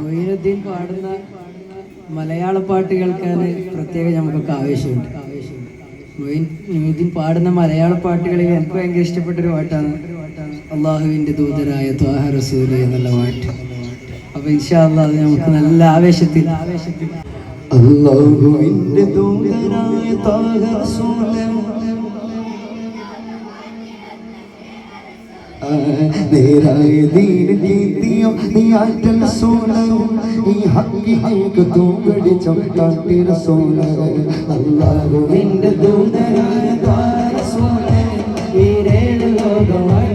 മൊയ്നുദ്ദീൻ പാടുന്ന മലയാള പാട്ട് പ്രത്യേകം നമുക്കൊക്കെ ആവേശമുണ്ട്. മൊയ്നുദ്ദീൻ പാടുന്ന മലയാള പാട്ടുകൾ എനിക്ക് ഭയങ്കര ഇഷ്ടപ്പെട്ടൊരു പാട്ടാണ്. അള്ളാഹുവിന്റെ ദൂതരായ ത്വാഹ റസൂലി എന്നുള്ള പാട്ട്. അപ്പൊ ഇൻഷാല്ല അത് നമുക്ക് നല്ല ആവേശത്തിൽ ആവേശത്തിൽ അള്ളാഹുവിന്റെ ദൂതരായ ത്വാഹ റസൂലി നേരായ ദീന് നീതിയും നീ ആറ്റൽ സോലവും ഈ ഹക്കിലേക്ക് തൂങ്ങടിച്ചും കാട്ടിട സോലകൾ അള്ളാഹുവിന്റെ ദൂതനായ ദ്വാര സോലൻ ഈ രേണ ലോകമായി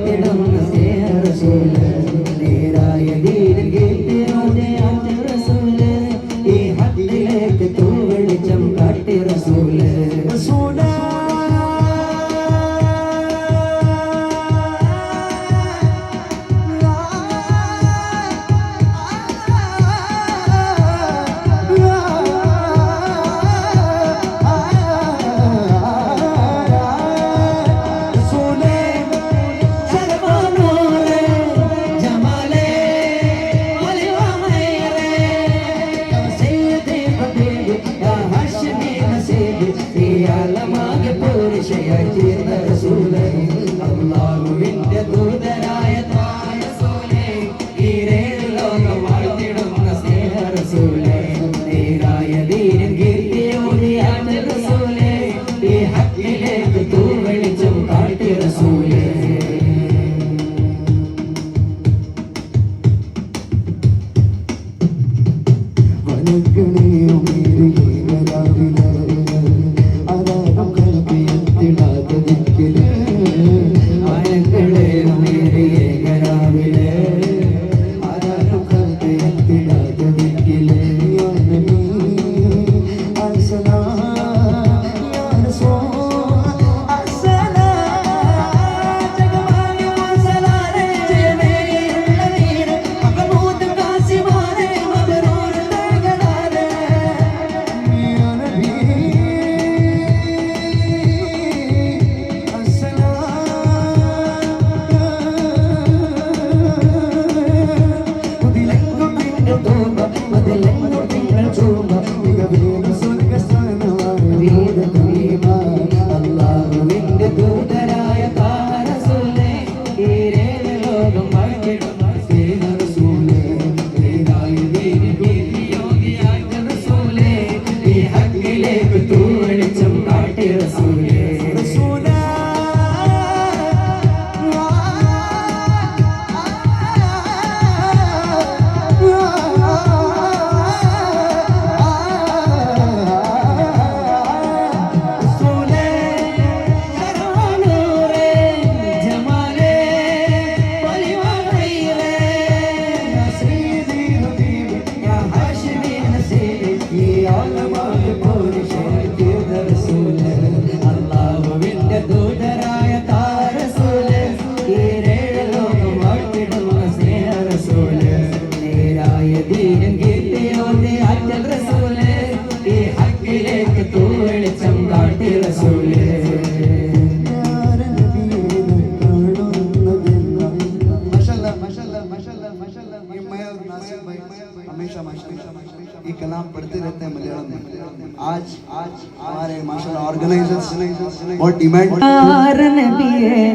ഓർ ഡിമാൻഡ്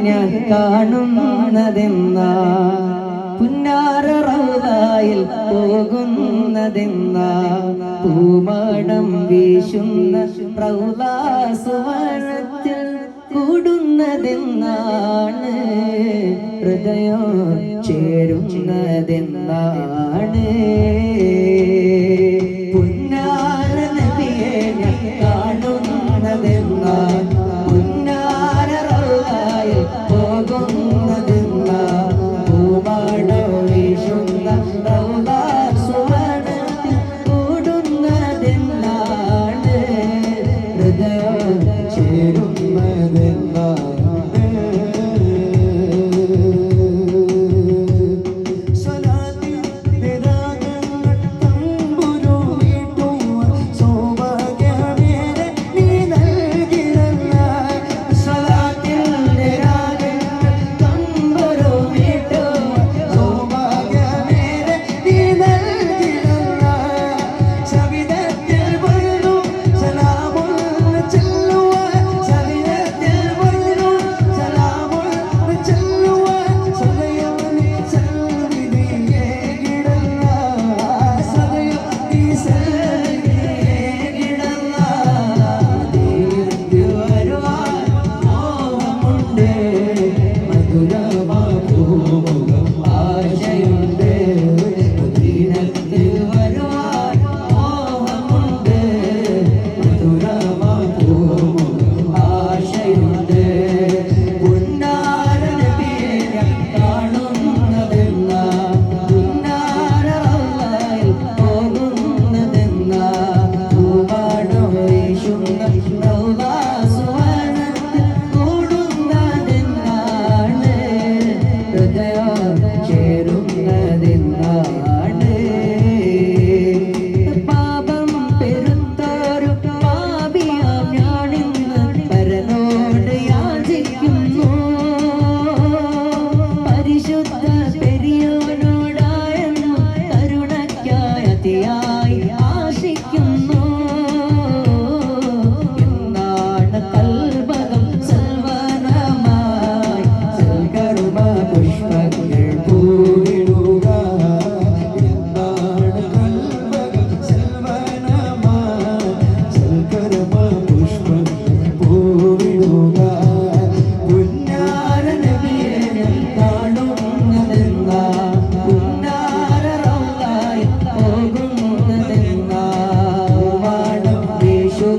ഞാൻ കാണുന്നതെന്നാ പുന്നാറയിൽ പോകുന്നതെന്നാ. പൂമാടം വീശുന്ന പ്രൗലാസുവർണത്തിൽ കൂടുന്നതെന്നാണ്. ഹൃദയം ചേരുന്നതെന്നാണ്.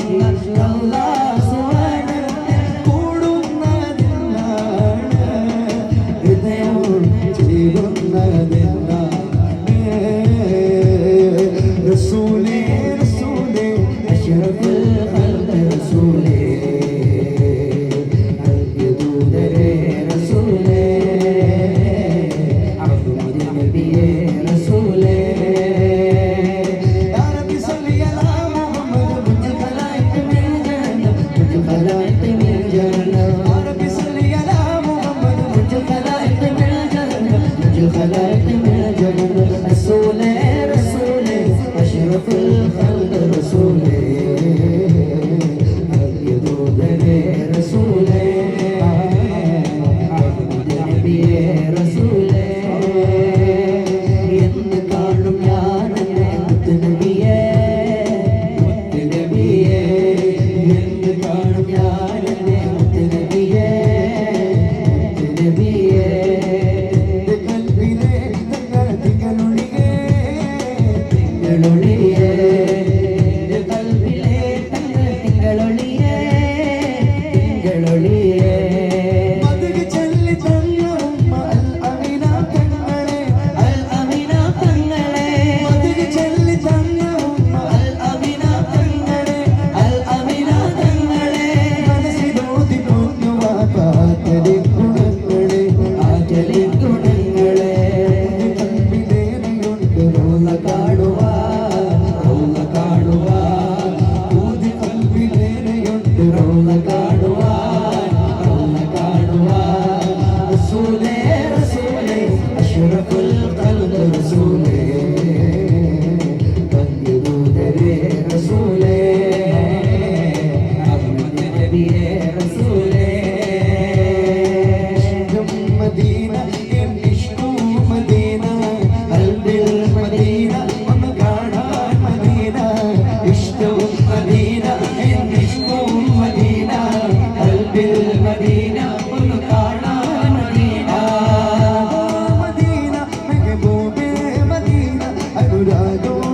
His love. I know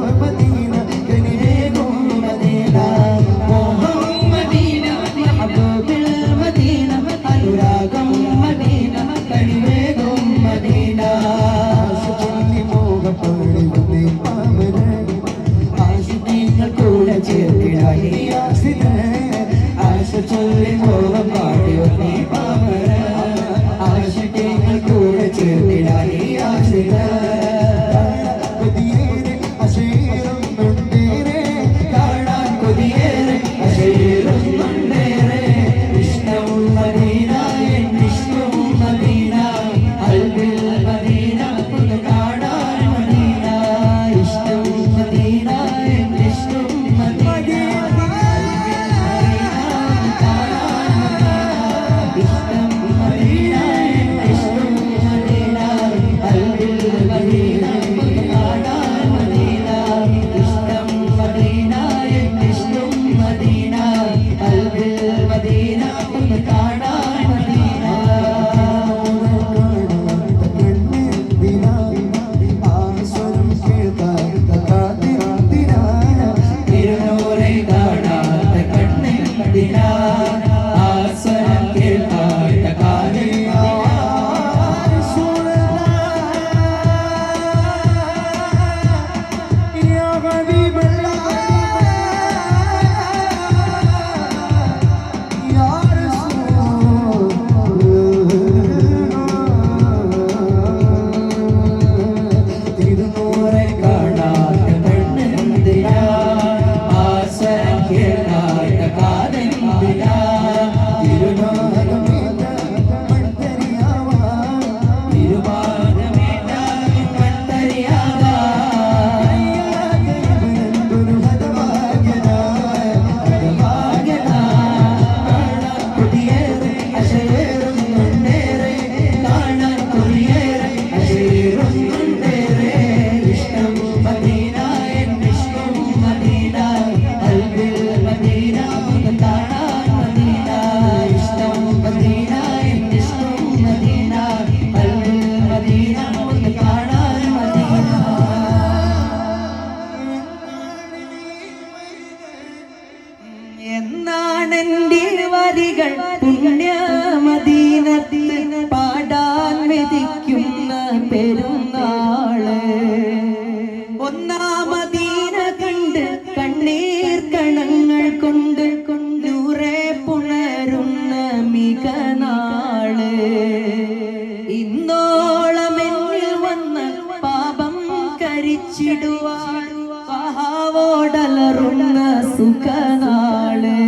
വച്ചിടുവാൻ മഹാവോടലറുന്ന സുഖനാളെ.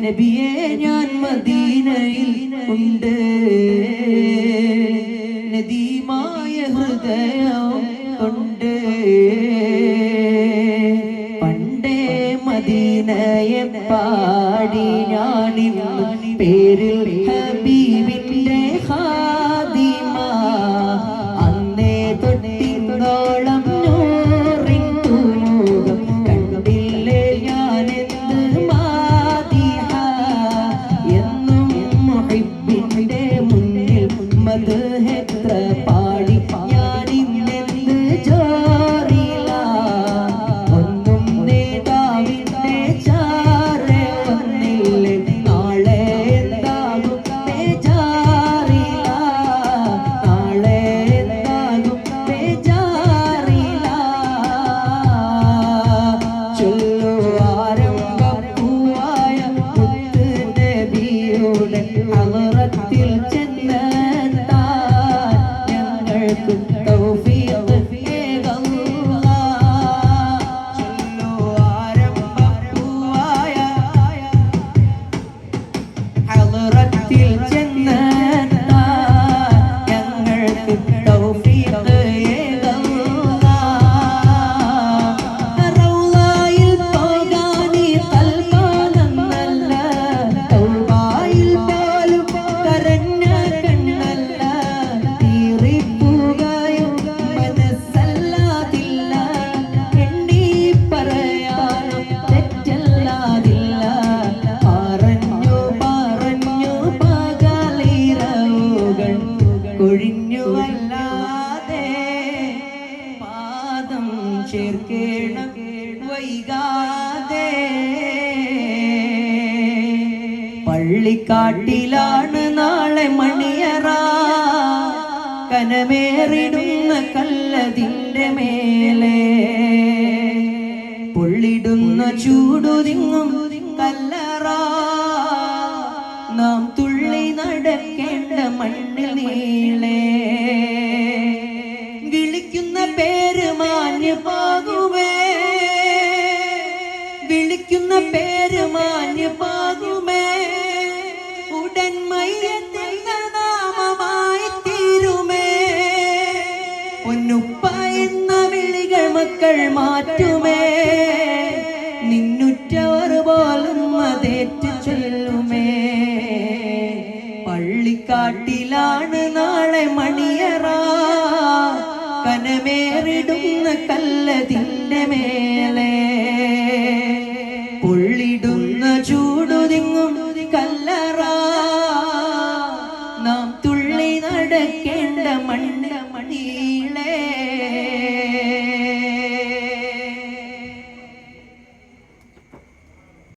നബിയെ ഞാൻ മദീനയിൽ ഉണ്ട്. നദീമായ ഹൃദയം കൊണ്ട്. പണ്ടേ മദീനയെ പാടി ഞാൻ മണ്ണിൽ നീളേ. വിളിക്കുന്ന പേര് മാഞ്ഞു വിളിക്കുന്ന പേര് മാഞ്ഞു ഉടൻ മയ്യത്തിന്റെ നാമമായി തീരുമേ. പൊന്നുപ്പ എന്ന വിളികൾ മക്കൾ മാറ്റുമേ. നിന്നുറ്റവർ പോലും അതേറ്റു ചൊല്ലുമേ. നാളെ